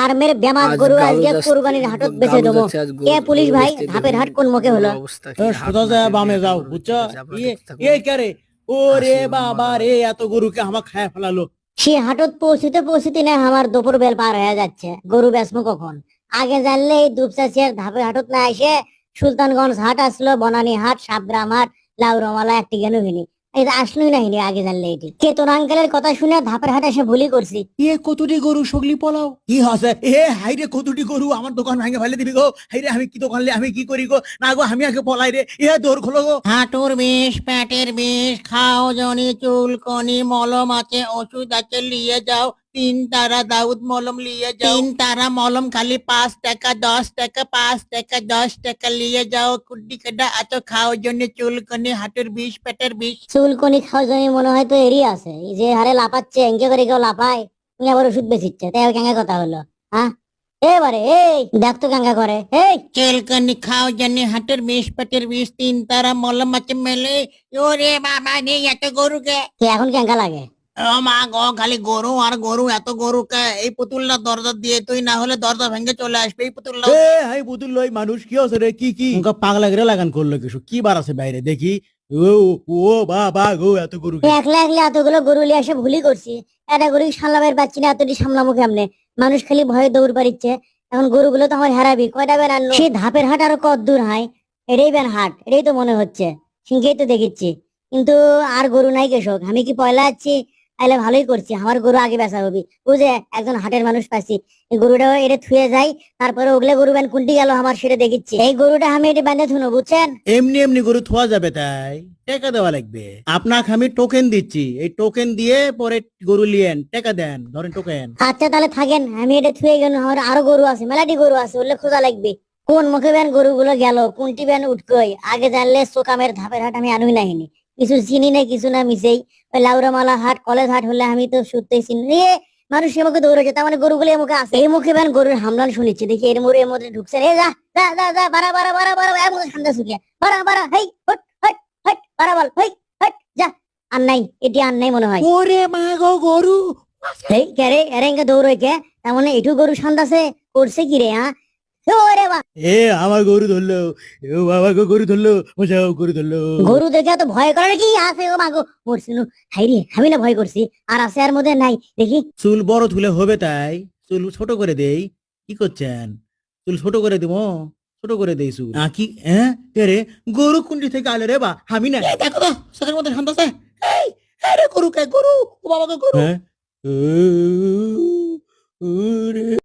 ফার্মের আজ গরু আজকে কোরবানির হাটত বেচে দেবো। কে পুলিশ ভাই ধাপের হাট কোন মুখে হলো? সোজা যায় বামে যাও বুঝছ? বেচতে যাব, ইয়ে দেখতে থাকো। এ কে ও রে আসি, বাবা। রে এত গরুকে আমার খায় ফেলালো। সে হাটত পৌঁছিতে পৌঁছিতে না আমার দুপুর বেল পার হয়ে যাচ্ছে। গরু বেচবো কখন? আগে জানলে এই দুপচাচিয়ার ধাপের হাটত না এসে সুলতানগঞ্জ হাট আসলো বনানী হাট সাবগ্রাম হাট লাউরমালা একটি কেন হিনি এটা আসলোই না হিনি আগে জানলে এটি। কেতন আঙ্কেলের কথা শুনে ধাপের হাট এসে ভুলি করছি? এ কতটি গরু সগলি পলাও? কি হসে এ হাইরে কতটি গরু আমার দোকান ভাঙে ফেলে দিবি গো? হাইরে আমি কি দোকান লে আমি কি করি গো? না গো আমি আগে পলাই রে। এ দোর খোলো গো। হাঁটুর বিষ পেটের বিষ খাও জনি চুলকনি মলম আছে ওষুধ আছে নিয়ে যাও। তিন তারা দাউদ মলম লিয়ে যাও। তিন তারা মলম খালি পাঁচ টাকা দশ টাকা পাঁচ টাকা দশ টাকা লিয়ে যাও। কুড্ডি কাটা এত খাও জন্য চুলকনি হাঁটুর বিষ পেটের বিষ। চুলকনি খাওয়া জমি মনে হয় তো এরই আছে। যে হারে লাপাচ্ছে এঙ্কে করে কেউ লাপায় তুমি আবার ওষুধ বেচিচ্ছে। তাই কেঙ্গা কথা হলো হ্যাঁ? এবারে এই দেখ তো কেঙ্গা করে এই। চুলকনি খাও জানি হাটের বিষ পেটের বিষ তিন তারা মলম আছে মেলে। ওরে বাবা নেই এত গরুকে। কে এখন কেঙ্গা লাগে? ও মা গো খালি গরু আর গরু এত গরুকে এই পুতুলটা দরজা দিয়ে তুই না হলে দরজা ভেঙে চলে আসবে। এই পুতুলটা এ হাই বুতুল লই মানুষ কি আছে রে? কি কি? উনকা পাগলা করে লাগান করল কিছু। কি বার আছে বাইরে? দেখি। ও ও বা গো এত গরু একলা একলা এতগুলো গরু লিয়ে এসে ভুলি করছি। এটা গরু সামলাবার পাচ্ছি না? এতটি সামলামো কেমনে? মানুষ খালি ভয়ে দৌড় পারিচ্ছে এখন গরুগুলো তো আমার হারাবি। কয়টা বেন আনলো? সে ধাপের হাট আরও কত দূর হয়? এটাই বেন হাট। এটাই তো মনে হচ্ছে। সিংকেই তো দেখিচ্ছি। কিন্তু আর গরু নাই কেশক। আমি কি পয়লা আছি? তাহলে ভালোই করছি আমার গরু আগে বেচা হবি। বুঝে একজন হাটের মানুষ পাচ্ছি এই গরুটা এটা থুয়ে যাই তারপরে ওগুলো গরু ব্যান কোনটি গেল আমার সেটা দেখিচ্ছি। এই গরুটা আমি এটা বেঁধে থুনো বুঝছেন? এমনি এমনি গরু থোয়া যাবে তাই টাকা দেওয়া লাগবে। আপনাকে আমি টোকেন দিচ্ছি এই টোকেন দিয়ে পরে গরু লিয়েন টাকা দেন ধরেন টোকেন আচ্ছা তাহলে থাকেন আমি এটা থুয়ে গেল আমার আরও গরু আছে মেলাটি গরু আছে ওগুলো খোঁজা লাগবে। কোন মুখে ব্যান গরুগুলো গেল কোনটি ব্যান উঠকই আগে জানলে সোকামের ধাপের হাট আমি আনুই নাহিনি। কিছু চিনি না কিছু না মিশেই ওই লাউরামালা হাট কলেজ হাট হলে আমি তো শুনতেই চিনি। মানুষ এ মুখে দৌড়েছে তার মানে গরুগুলো এ মুখে আছে। এই মুখে ব্যান গরুর হামলান শুনেছি দেখি এর মোড়ে এর মধ্যে ঢুকছে। রে যা যা যা যা বারা বারা বারা বারা এর ঠান্ডা শুকিয়ে। বারা বারা হেই হট হট হট বারা বল হেই হট যা। আর নাই এটি আর নাই মনে হয়। ওরে মা গো গরু। এই কে রে এরে ইনকা দৌড়ই কে? তার মানে এটু গরু সন্দাসে করছে কি রে হ্যাঁ? ওরে বা এ আমার গরু ধরলো ও বাবা গো গরু ধরলো মশাও গরু ধরলো গরু দেখে তো ভয় করে কি আছে ও মাগো মরছিনু হাই আমি না ভয় করছি আর আছে আর মধ্যে নাই দেখি চুল বড় তুলে হবে তাই চুল ছোট করে দেই কি করছেন চুল ছোট করে দিব ছোট করে দেই চুল আ, কি হ্যাঁ কে রে গরু কুন্ডি থেকে আলে রে বা আমি না দেখো তো চোখের মধ্যে ঠান্ডা আছে এই আরে গরু কে গরু ও বাবা গো গরু হ্যাঁ